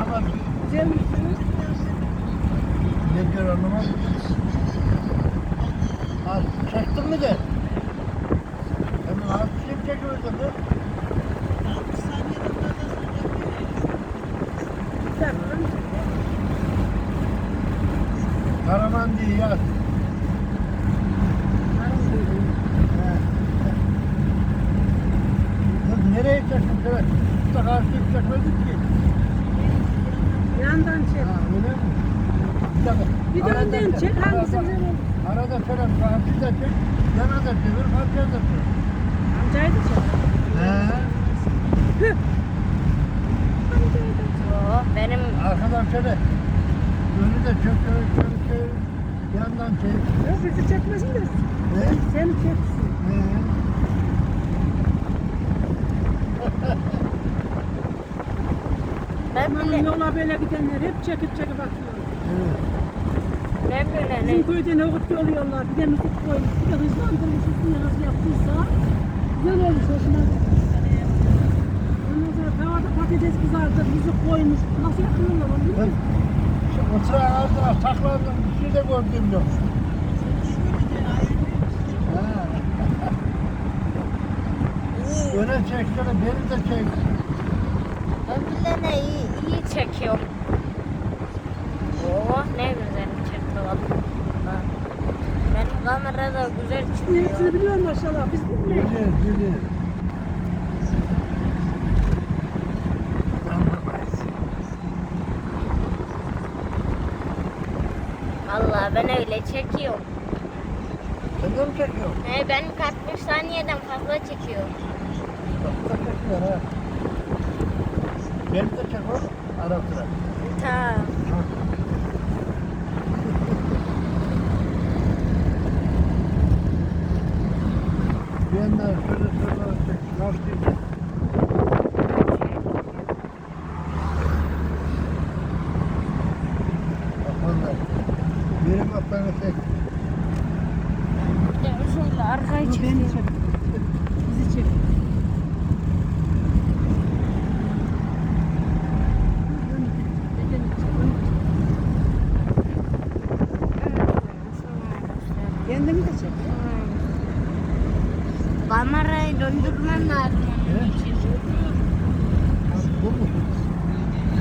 anlamaz. Güzel misiniz? Ne diyor anlamaz Al, çektin mi de? Hemen al, bir şey çekiyoruz dedi. Karaman diye yaz. Nereye çektin? Evet. Mutlaka çekmedik ki. Yandan çek. Ha öyle mi? Bir dakika. Bir de Arada önden çek. arada- Hangisi güzel olur? Arada şöyle karşıyı da çek. Yana da çevir, karşıya da çevir. Amcayı da çek. He. Amcayı da çek. Yo, benim Arkadan şöyle. Önü de çök, çök, çök, çök. Yandan çek. Yok bizi çekmesin de Ne? seni çeksin. He. Aman yola böyle gidenler hep çekip çekip atıyor. Ben bile ne Bizim köyde ne ot yolluyorlar. Bir de müzik koymuş. Bir de hızlandırmış. Üstüne nasıl yaptıysa güzel olmuş. Gitti. Ondan sonra tavada patates kızardı. Müzik koymuş. Nasıl yapıyorlar onu bilmiyor Ben musun? şu oturan ağzına saklandım. Bir şey de gördüm yok. Ha. Öne çeksene, beni de çek. Bile ne iyi, iyi çekiyorum. Oh ne güzel çekti valla. Benim kamerada güzel çıkıyor. Hepsini biliyor maşallah. Biz bilmiyoruz. Bilir, bilir. Valla ben öyle çekiyorum. Sen de mi çekiyorsun? He, ben 60 saniyeden fazla çekiyorum. Da çekiyor ha. Beni de çek oğlum, ara sıra. Tamam. Bir yandan şöyle şöyle çek. Bak vallahi. Benim bana çek. Ya şöyle çekiyorum. çek. Kendini de çek. Kamerayı döndürmen lazım. Evet. Bu mu?